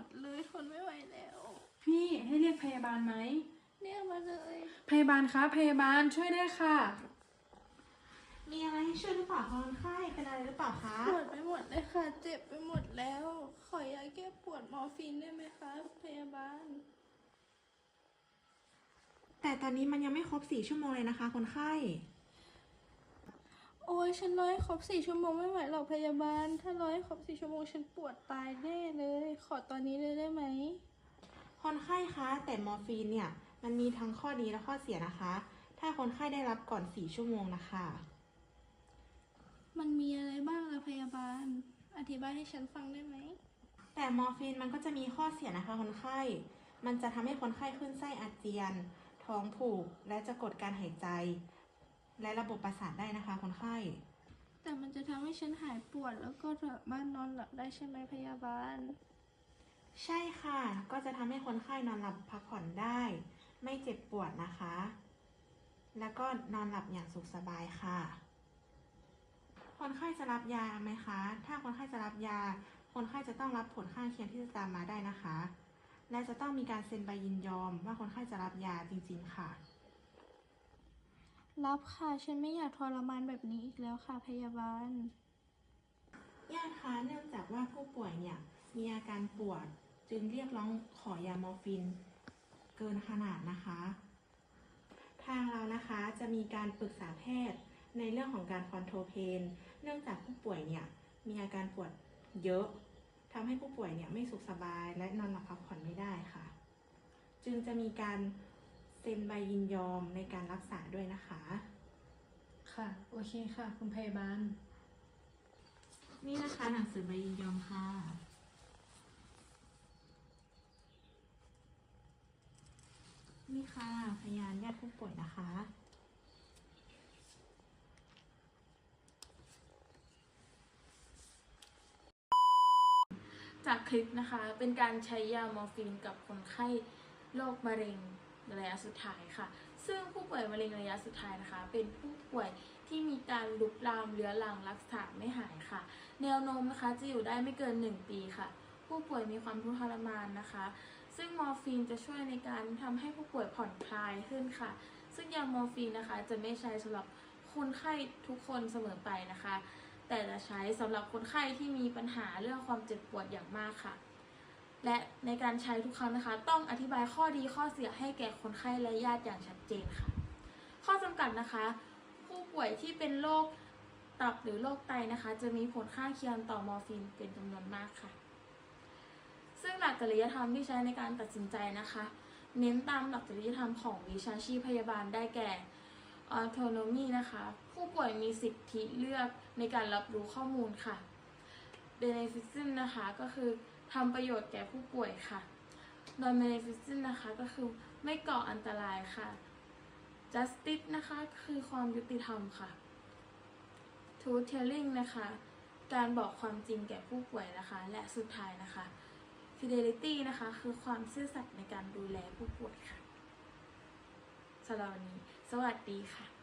ดเลยทนไม่ไหวแล้ว พี่ให้เรียกพยาบาลไหม เรียกมาเลย พยาบาลคะพยาบาลช่วยด้วยค่ะ มีอะไรให้ช่วยหรือเปล่าคะคนไข้เป็นอะไรหรือเปล่าคะปวดไปหมดเลยค่ะ เจ็บไปหมดแล้ว ขอยาแก้ปวดมอร์ฟีนได้ไหมคะ พยาบาล แต่ตอนนี้มันยังไม่ครบสี่ชั่วโมงเลยนะคะ คนไข้ โอ้ยฉันร้อยครบสี่ชั่วโมงไม่ไหวหรอกพยาบาล ถ้าร้อยครบสี่ชั่วโมงฉันปวดตายแน่เลย ขอตอนนี้เลยได้ไหม คนไข้คะ แต่มอร์ฟีนเนี่ย มันมีทั้งข้อดีและข้อเสียนะคะ ถ้าคนไข้ได้รับก่อนสี่ชั่วโมงนะคะ มันมีอะไรบ้างล่ะพยาบาล อธิบายให้ฉันฟังได้ไหม แต่มอร์ฟีนมันก็จะมีข้อเสียนะคะคนไข้ มันจะทำให้คนไข้ขึ้นไส้อาเจียน ท้องผูก และจะกดการหายใจ และระบบประสาทได้นะคะ คนไข้ แต่มันจะทำให้ฉันหายปวดแล้วก็สามารถนอนหลับได้ใช่ไหมพยาบาล ใช่ค่ะ ก็จะทำให้คนไข้นอนหลับพักผ่อนได้ ไม่เจ็บปวดนะคะ แล้วก็นอนหลับอย่างสุขสบายค่ะ คนไข้จะรับยาไหมคะ ถ้าคนไข้จะรับยา คนไข้จะต้องรับผลข้างเคียงที่จะตามมาได้นะคะ และจะต้องมีการเซ็นใบยินยอมว่าคนไข้จะรับยาจริง ๆ ค่ะ รับค่ะ ฉันไม่อยากทรมานแบบนี้อีกแล้วค่ะพยาบาล ญาติคะเนื่องจากว่าผู้ป่วยเนี่ย มีอาการปวดจึงเรียกร้องขอยามอร์ฟิน เกินขนาดนะคะ ทางเรานะคะจะมีการปรึกษาแพทย์ในเรื่องของการคอนโทรเพน เนื่องจากผู้ป่วยเนี่ย มีอาการปวดเยอะทำให้ผู้ป่วยเนี่ยไม่สุขสบายและนอนหลับพักผ่อนไม่ได้ค่ะ จึงจะมีการ เซ็นใบยินยอมในการรักษาด้วยนะคะ ค่ะ โอเคค่ะ คุณพยาบาล นี่นะคะหนังสือใบยินยอมค่ะ นี่ค่ะ พยานญาติผู้ป่วยนะคะ จากคลิปนะคะเป็นการใช้ยามอร์ฟีนกับคนไข้โรคมะเร็ง ระยะสุดท้ายค่ะ ซึ่งผู้ป่วยมะเร็งระยะสุดท้ายนะคะ เป็นผู้ป่วยที่มีการลุกลามเรื้อรังรักษาไม่หายค่ะ แนวโน้มนะคะจะอยู่ได้ไม่เกิน 1 ปีค่ะ ผู้ป่วยมีความทุกข์ทรมานนะคะ ซึ่งมอร์ฟีนจะช่วยในการทำให้ผู้ป่วยผ่อนคลายขึ้นค่ะ ซึ่งยามอร์ฟีนนะคะจะไม่ใช้สำหรับคนไข้ทุกคนเสมอไปนะคะ แต่จะใช้สำหรับคนไข้ที่มีปัญหาเรื่องความเจ็บปวดอย่างมากค่ะ และในการใช้ทุกครั้งนะคะ ต้องอธิบายข้อดีข้อเสียให้แก่คนไข้และญาติอย่างชัดเจนค่ะ ข้อจำกัดนะคะ ผู้ป่วยที่เป็นโรคตับหรือโรคไตนะคะ จะมีผลข้างเคียงต่อมอร์ฟีนเป็นจำนวนมากค่ะ ซึ่งหลักจริยธรรมที่ใช้ในการตัดสินใจนะคะ เน้นตามหลักจริยธรรมของวิชาชีพพยาบาลได้แก่ autonomy นะคะ ผู้ป่วยมีสิทธิเลือกในการรับรู้ข้อมูลค่ะ beneficent นะคะก็คือ ทำประโยชน์แก่ผู้ป่วยค่ะ non beneficent นะคะก็คือไม่ก่ออันตรายค่ะ justice นะคะคือความยุติธรรมค่ะ truth telling นะคะ การบอกความจริงแก่ผู้ป่วยนะคะ และสุดท้ายนะคะ fidelity นะคะคือความซื่อสัตย์ในการดูแลผู้ป่วยค่ะสำหรับวันนี้ สวัสดีค่ะ